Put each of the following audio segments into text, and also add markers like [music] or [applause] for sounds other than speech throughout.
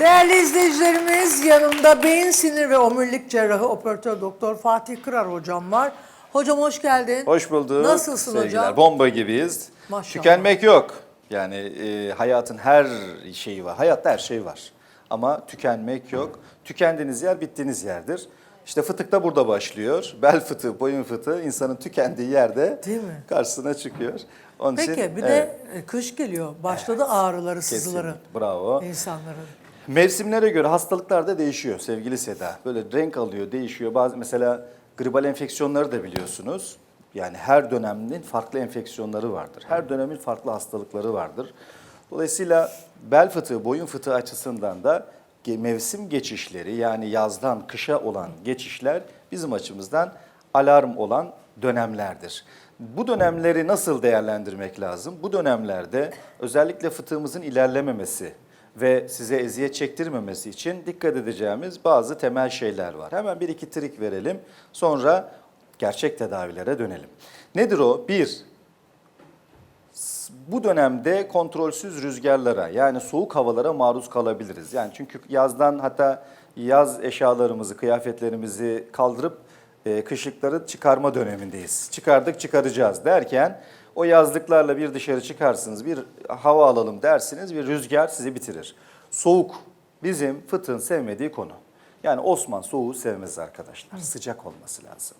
Değerli izleyicilerimiz yanımda beyin sinir ve omurilik cerrahı operatör doktor Fatih Kırar hocam var. Hocam hoş geldin. Hoş bulduk. Nasılsın Sevgiler. hocam? Bomba gibiyiz. Maşallah. Tükenmek yok. Yani e, hayatın her şeyi var. Hayatta her şey var. Ama tükenmek yok. Tükendiğiniz yer bittiğiniz yerdir. İşte fıtık da burada başlıyor. Bel fıtığı, boyun fıtığı insanın tükendiği yerde Değil mi? karşısına çıkıyor. Onun Peki için, bir evet, de kış geliyor. Başladı ağrıları, sızıları kesinlikle. Bravo. insanların. Mevsimlere göre hastalıklar da değişiyor sevgili Seda. Böyle renk alıyor, değişiyor. Bazı mesela gribal enfeksiyonları da biliyorsunuz. Yani her dönemin farklı enfeksiyonları vardır. Her dönemin farklı hastalıkları vardır. Dolayısıyla bel fıtığı, boyun fıtığı açısından da mevsim geçişleri yani yazdan kışa olan geçişler bizim açımızdan alarm olan dönemlerdir. Bu dönemleri nasıl değerlendirmek lazım? Bu dönemlerde özellikle fıtığımızın ilerlememesi ve size eziyet çektirmemesi için dikkat edeceğimiz bazı temel şeyler var. Hemen bir iki trik verelim. Sonra gerçek tedavilere dönelim. Nedir o? Bir, bu dönemde kontrolsüz rüzgarlara yani soğuk havalara maruz kalabiliriz. Yani çünkü yazdan hatta yaz eşyalarımızı, kıyafetlerimizi kaldırıp e, kışlıkları çıkarma dönemindeyiz. Çıkardık çıkaracağız derken o yazlıklarla bir dışarı çıkarsınız, bir hava alalım dersiniz, bir rüzgar sizi bitirir. Soğuk bizim fıtığın sevmediği konu. Yani Osman soğuğu sevmez arkadaşlar. Sıcak olması lazım.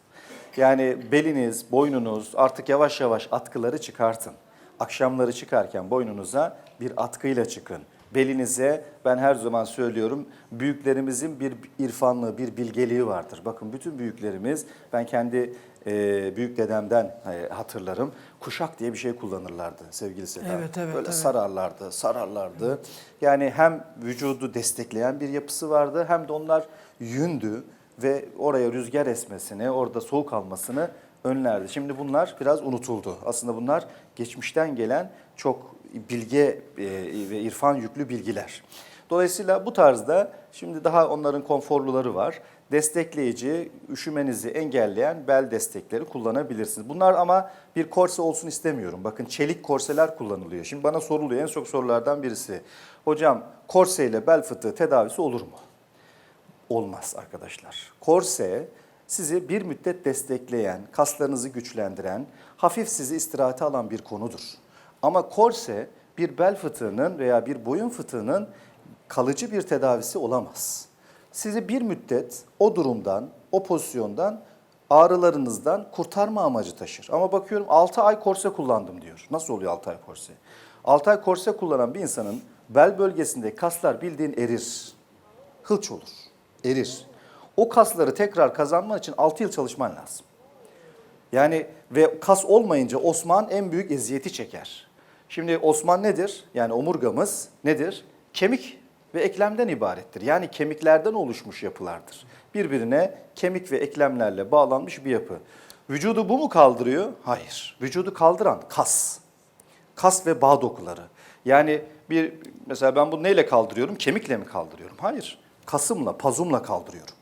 Yani beliniz, boynunuz artık yavaş yavaş atkıları çıkartın. Akşamları çıkarken boynunuza bir atkıyla çıkın. Belinize ben her zaman söylüyorum büyüklerimizin bir irfanlığı, bir bilgeliği vardır. Bakın bütün büyüklerimiz ben kendi e, büyük dedemden e, hatırlarım. Kuşak diye bir şey kullanırlardı sevgili Seda. Evet, evet, Böyle evet. sararlardı, sararlardı. Yani hem vücudu destekleyen bir yapısı vardı hem de onlar yündü ve oraya rüzgar esmesini, orada soğuk almasını önlerdi. Şimdi bunlar biraz unutuldu. Aslında bunlar geçmişten gelen çok bilge e, ve irfan yüklü bilgiler. Dolayısıyla bu tarzda şimdi daha onların konforluları var. Destekleyici, üşümenizi engelleyen bel destekleri kullanabilirsiniz. Bunlar ama bir korse olsun istemiyorum. Bakın çelik korseler kullanılıyor. Şimdi bana soruluyor en çok sorulardan birisi. Hocam korse ile bel fıtığı tedavisi olur mu? olmaz arkadaşlar. Korse sizi bir müddet destekleyen, kaslarınızı güçlendiren, hafif sizi istirahate alan bir konudur. Ama korse bir bel fıtığının veya bir boyun fıtığının kalıcı bir tedavisi olamaz. Sizi bir müddet o durumdan, o pozisyondan, ağrılarınızdan kurtarma amacı taşır. Ama bakıyorum 6 ay korse kullandım diyor. Nasıl oluyor 6 ay korse? 6 ay korse kullanan bir insanın bel bölgesinde kaslar bildiğin erir hılç olur, erir. O kasları tekrar kazanman için 6 yıl çalışman lazım. Yani ve kas olmayınca Osman en büyük eziyeti çeker. Şimdi Osman nedir? Yani omurgamız nedir? Kemik ve eklemden ibarettir. Yani kemiklerden oluşmuş yapılardır. Birbirine kemik ve eklemlerle bağlanmış bir yapı. Vücudu bu mu kaldırıyor? Hayır. Vücudu kaldıran kas. Kas ve bağ dokuları. Yani bir mesela ben bunu neyle kaldırıyorum? Kemikle mi kaldırıyorum? Hayır. Kasımla, pazumla kaldırıyorum.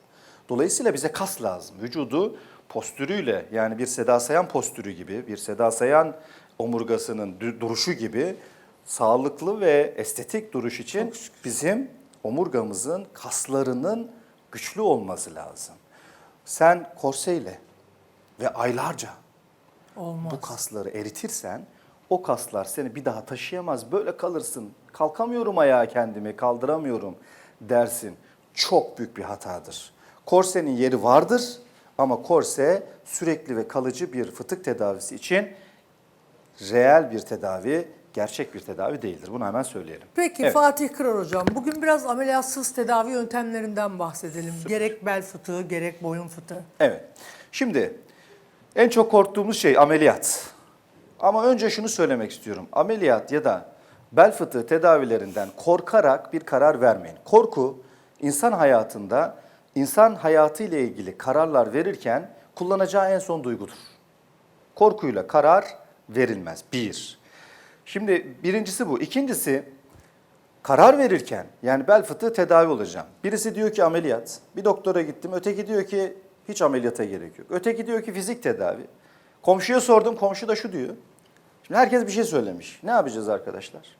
Dolayısıyla bize kas lazım. Vücudu postürüyle yani bir Seda Sayan postürü gibi, bir Seda Sayan omurgasının duruşu gibi sağlıklı ve estetik duruş için bizim omurgamızın kaslarının güçlü olması lazım. Sen korseyle ve aylarca Olmaz. bu kasları eritirsen o kaslar seni bir daha taşıyamaz. Böyle kalırsın. Kalkamıyorum ayağa kendimi, kaldıramıyorum dersin. Çok büyük bir hatadır. Korsenin yeri vardır ama korse sürekli ve kalıcı bir fıtık tedavisi için reel bir tedavi, gerçek bir tedavi değildir. Bunu hemen söyleyelim. Peki Evet. Fatih Kırar hocam bugün biraz ameliyatsız tedavi yöntemlerinden bahsedelim. Gerek bel fıtığı gerek boyun fıtığı. Evet. Şimdi en çok korktuğumuz şey ameliyat. Ama önce şunu söylemek istiyorum. Ameliyat ya da bel fıtığı tedavilerinden korkarak bir karar vermeyin. Korku insan hayatında insan hayatı ile ilgili kararlar verirken kullanacağı en son duygudur. Korkuyla karar verilmez. Bir. Şimdi birincisi bu. İkincisi karar verirken yani bel fıtığı tedavi olacağım. Birisi diyor ki ameliyat. Bir doktora gittim. Öteki diyor ki hiç ameliyata gerek yok. Öteki diyor ki fizik tedavi. Komşuya sordum. Komşu da şu diyor. Şimdi herkes bir şey söylemiş. Ne yapacağız arkadaşlar?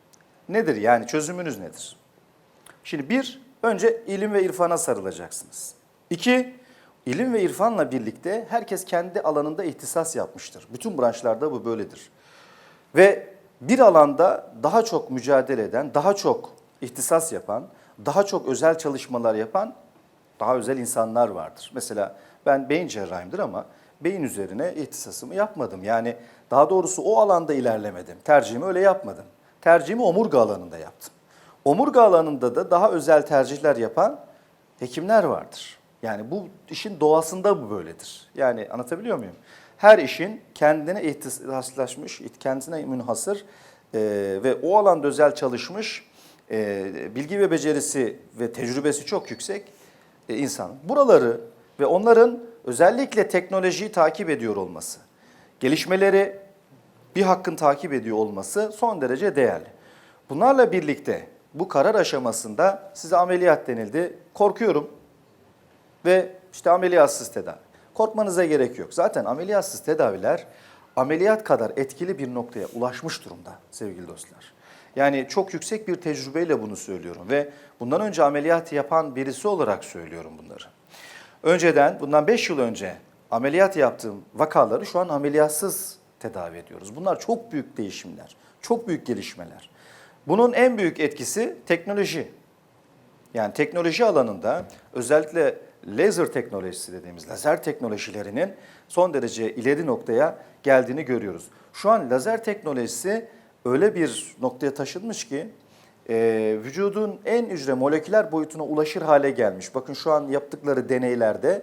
Nedir yani çözümünüz nedir? Şimdi bir, önce ilim ve irfana sarılacaksınız. İki, ilim ve irfanla birlikte herkes kendi alanında ihtisas yapmıştır. Bütün branşlarda bu böyledir. Ve bir alanda daha çok mücadele eden, daha çok ihtisas yapan, daha çok özel çalışmalar yapan daha özel insanlar vardır. Mesela ben beyin cerrahimdir ama beyin üzerine ihtisasımı yapmadım. Yani daha doğrusu o alanda ilerlemedim. Tercihimi öyle yapmadım. Tercihimi omurga alanında yaptım. Omurga alanında da daha özel tercihler yapan hekimler vardır. Yani bu işin doğasında bu böyledir. Yani anlatabiliyor muyum? Her işin kendine ihtisaslaşmış, kendisine münhasır e, ve o alanda özel çalışmış, e, bilgi ve becerisi ve tecrübesi çok yüksek e, insan. Buraları ve onların özellikle teknolojiyi takip ediyor olması, gelişmeleri bir hakkın takip ediyor olması son derece değerli. Bunlarla birlikte bu karar aşamasında size ameliyat denildi. Korkuyorum ve işte ameliyatsız tedavi. Korkmanıza gerek yok. Zaten ameliyatsız tedaviler ameliyat kadar etkili bir noktaya ulaşmış durumda sevgili dostlar. Yani çok yüksek bir tecrübeyle bunu söylüyorum ve bundan önce ameliyat yapan birisi olarak söylüyorum bunları. Önceden, bundan 5 yıl önce ameliyat yaptığım vakaları şu an ameliyatsız tedavi ediyoruz. Bunlar çok büyük değişimler, çok büyük gelişmeler. Bunun en büyük etkisi teknoloji. Yani teknoloji alanında özellikle laser teknolojisi dediğimiz lazer teknolojilerinin son derece ileri noktaya geldiğini görüyoruz. Şu an lazer teknolojisi öyle bir noktaya taşınmış ki e, vücudun en hücre moleküler boyutuna ulaşır hale gelmiş. Bakın şu an yaptıkları deneylerde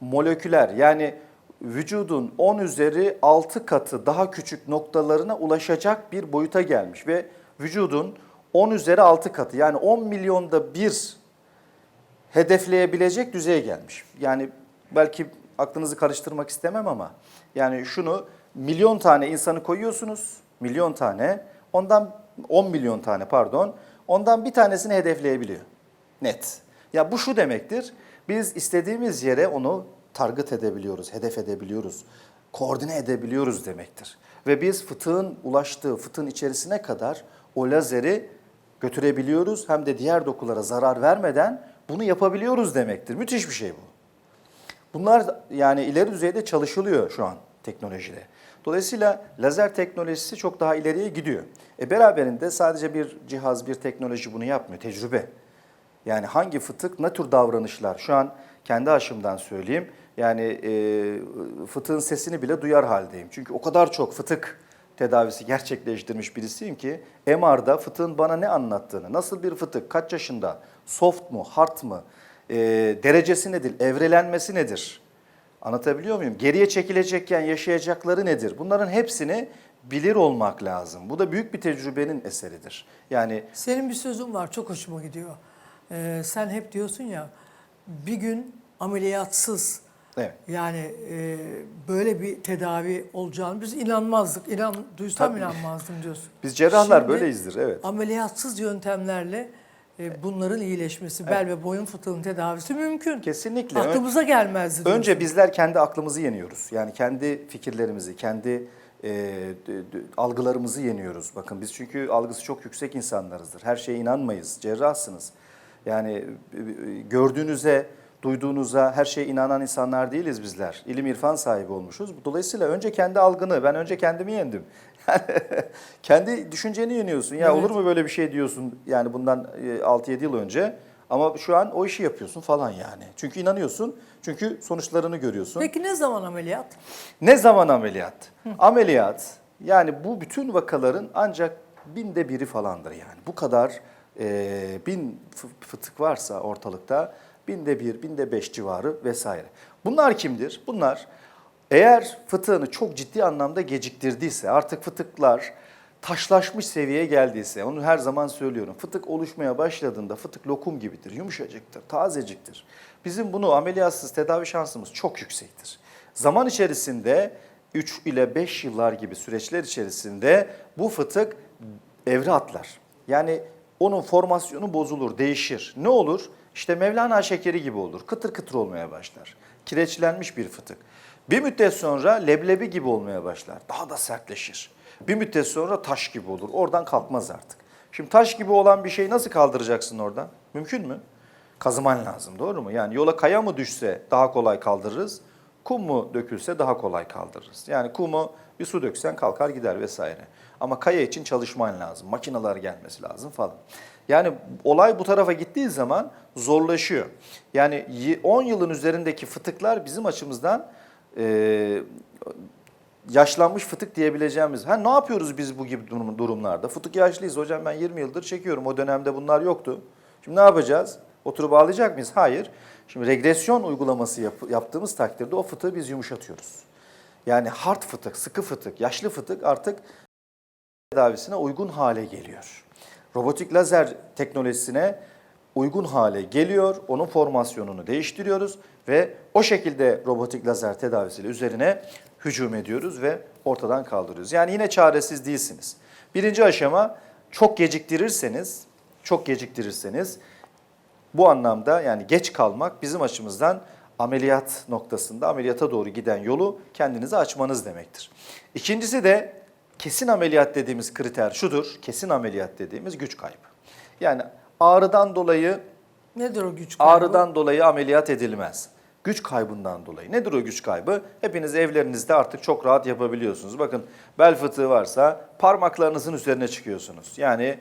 moleküler yani vücudun 10 üzeri 6 katı daha küçük noktalarına ulaşacak bir boyuta gelmiş ve vücudun 10 üzeri 6 katı yani 10 milyonda bir hedefleyebilecek düzeye gelmiş. Yani belki aklınızı karıştırmak istemem ama yani şunu milyon tane insanı koyuyorsunuz, milyon tane, ondan 10 milyon tane pardon, ondan bir tanesini hedefleyebiliyor. Net. Ya bu şu demektir, biz istediğimiz yere onu target edebiliyoruz, hedef edebiliyoruz, koordine edebiliyoruz demektir. Ve biz fıtığın ulaştığı, fıtığın içerisine kadar o lazeri götürebiliyoruz. Hem de diğer dokulara zarar vermeden bunu yapabiliyoruz demektir. Müthiş bir şey bu. Bunlar yani ileri düzeyde çalışılıyor şu an teknolojide. Dolayısıyla lazer teknolojisi çok daha ileriye gidiyor. E beraberinde sadece bir cihaz, bir teknoloji bunu yapmıyor, tecrübe. Yani hangi fıtık, ne tür davranışlar? Şu an kendi aşımdan söyleyeyim. Yani e, fıtığın sesini bile duyar haldeyim. Çünkü o kadar çok fıtık tedavisi gerçekleştirmiş birisiyim ki MR'da fıtığın bana ne anlattığını, nasıl bir fıtık, kaç yaşında, soft mu, hard mı, e, derecesi nedir, evrelenmesi nedir? Anlatabiliyor muyum? Geriye çekilecekken yaşayacakları nedir? Bunların hepsini bilir olmak lazım. Bu da büyük bir tecrübenin eseridir. Yani Senin bir sözün var çok hoşuma gidiyor. Ee, sen hep diyorsun ya bir gün ameliyatsız evet. yani e, böyle bir tedavi olacağını biz inanmazdık. İnan, duysam Tabii. inanmazdım diyorsun. Biz cerrahlar Şimdi böyleyizdir, evet. Ameliyatsız yöntemlerle e, bunların iyileşmesi, bel ve boyun fıtığının tedavisi mümkün. Kesinlikle. Aklımıza gelmezdi. diyorsun. Önce bizler kendi aklımızı yeniyoruz. Yani kendi fikirlerimizi, kendi e, d- d- algılarımızı yeniyoruz. Bakın biz çünkü algısı çok yüksek insanlarızdır. Her şeye inanmayız. Cerrahsınız. Yani e, e, gördüğünüze, duyduğunuza her şeye inanan insanlar değiliz bizler. İlim irfan sahibi olmuşuz. Dolayısıyla önce kendi algını, ben önce kendimi yendim. Yani [laughs] kendi düşünceni yeniyorsun. Ya Evet. olur mu böyle bir şey diyorsun yani bundan e, 6-7 yıl önce. Ama şu an o işi yapıyorsun falan yani. Çünkü inanıyorsun. Çünkü sonuçlarını görüyorsun. Peki ne zaman ameliyat? Ne zaman ameliyat? Ameliyat yani bu bütün vakaların ancak binde biri falandır yani. Bu kadar e, bin fı- fıtık varsa ortalıkta binde bir, binde beş civarı vesaire. Bunlar kimdir? Bunlar eğer fıtığını çok ciddi anlamda geciktirdiyse artık fıtıklar taşlaşmış seviyeye geldiyse onu her zaman söylüyorum. Fıtık oluşmaya başladığında fıtık lokum gibidir, yumuşacıktır, tazeciktir. Bizim bunu ameliyatsız tedavi şansımız çok yüksektir. Zaman içerisinde 3 ile 5 yıllar gibi süreçler içerisinde bu fıtık evre atlar. Yani onun formasyonu bozulur, değişir. Ne olur? İşte Mevlana şekeri gibi olur. Kıtır kıtır olmaya başlar. Kireçlenmiş bir fıtık. Bir müddet sonra leblebi gibi olmaya başlar. Daha da sertleşir. Bir müddet sonra taş gibi olur. Oradan kalkmaz artık. Şimdi taş gibi olan bir şeyi nasıl kaldıracaksın oradan? Mümkün mü? Kazıman lazım doğru mu? Yani yola kaya mı düşse daha kolay kaldırırız. Kum mu dökülse daha kolay kaldırırız. Yani kumu bir su döksen kalkar gider vesaire. Ama kaya için çalışman lazım. Makineler gelmesi lazım falan. Yani olay bu tarafa gittiği zaman zorlaşıyor. Yani y- 10 yılın üzerindeki fıtıklar bizim açımızdan e, yaşlanmış fıtık diyebileceğimiz. Ha ne yapıyoruz biz bu gibi durum- durumlarda? Fıtık yaşlıyız hocam ben 20 yıldır çekiyorum. O dönemde bunlar yoktu. Şimdi ne yapacağız? Oturup ağlayacak mıyız? Hayır. Şimdi regresyon uygulaması yap- yaptığımız takdirde o fıtığı biz yumuşatıyoruz. Yani hard fıtık, sıkı fıtık, yaşlı fıtık artık tedavisine uygun hale geliyor. Robotik lazer teknolojisine uygun hale geliyor. Onun formasyonunu değiştiriyoruz ve o şekilde robotik lazer tedavisiyle üzerine hücum ediyoruz ve ortadan kaldırıyoruz. Yani yine çaresiz değilsiniz. Birinci aşama çok geciktirirseniz, çok geciktirirseniz bu anlamda yani geç kalmak bizim açımızdan ameliyat noktasında ameliyata doğru giden yolu kendinize açmanız demektir. İkincisi de kesin ameliyat dediğimiz kriter şudur. Kesin ameliyat dediğimiz güç kaybı. Yani ağrıdan dolayı Nedir o güç kaybı? Ağrıdan dolayı ameliyat edilmez. Güç kaybından dolayı. Nedir o güç kaybı? Hepiniz evlerinizde artık çok rahat yapabiliyorsunuz. Bakın bel fıtığı varsa parmaklarınızın üzerine çıkıyorsunuz. Yani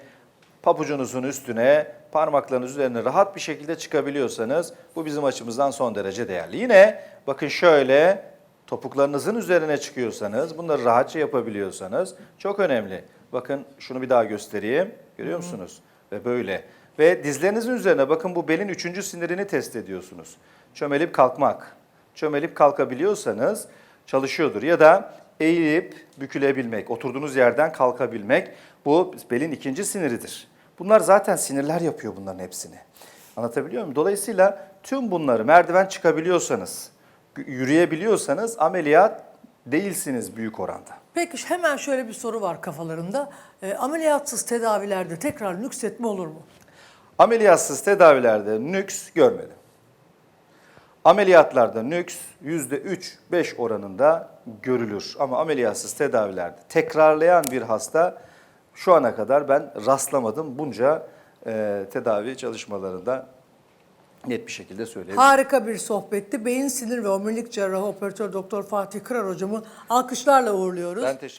papucunuzun üstüne, parmaklarınız üzerine rahat bir şekilde çıkabiliyorsanız bu bizim açımızdan son derece değerli. Yine bakın şöyle topuklarınızın üzerine çıkıyorsanız, bunları rahatça yapabiliyorsanız çok önemli. Bakın şunu bir daha göstereyim. Görüyor musunuz? Ve böyle. Ve dizlerinizin üzerine bakın bu belin üçüncü sinirini test ediyorsunuz. Çömelip kalkmak. Çömelip kalkabiliyorsanız çalışıyordur. Ya da eğilip bükülebilmek, oturduğunuz yerden kalkabilmek bu belin ikinci siniridir. Bunlar zaten sinirler yapıyor bunların hepsini. Anlatabiliyor muyum? Dolayısıyla tüm bunları merdiven çıkabiliyorsanız, yürüyebiliyorsanız ameliyat değilsiniz büyük oranda. Peki hemen şöyle bir soru var kafalarında. E, ameliyatsız tedavilerde tekrar nüksetme olur mu? Ameliyatsız tedavilerde nüks görmedim. Ameliyatlarda nüks %3-5 oranında görülür. Ama ameliyatsız tedavilerde tekrarlayan bir hasta şu ana kadar ben rastlamadım bunca e, tedavi çalışmalarında net bir şekilde söyleyebilirim. Harika bir sohbetti. Beyin sinir ve omurilik cerrahı operatör doktor Fatih Kırar hocamı alkışlarla uğurluyoruz. Ben teşekkür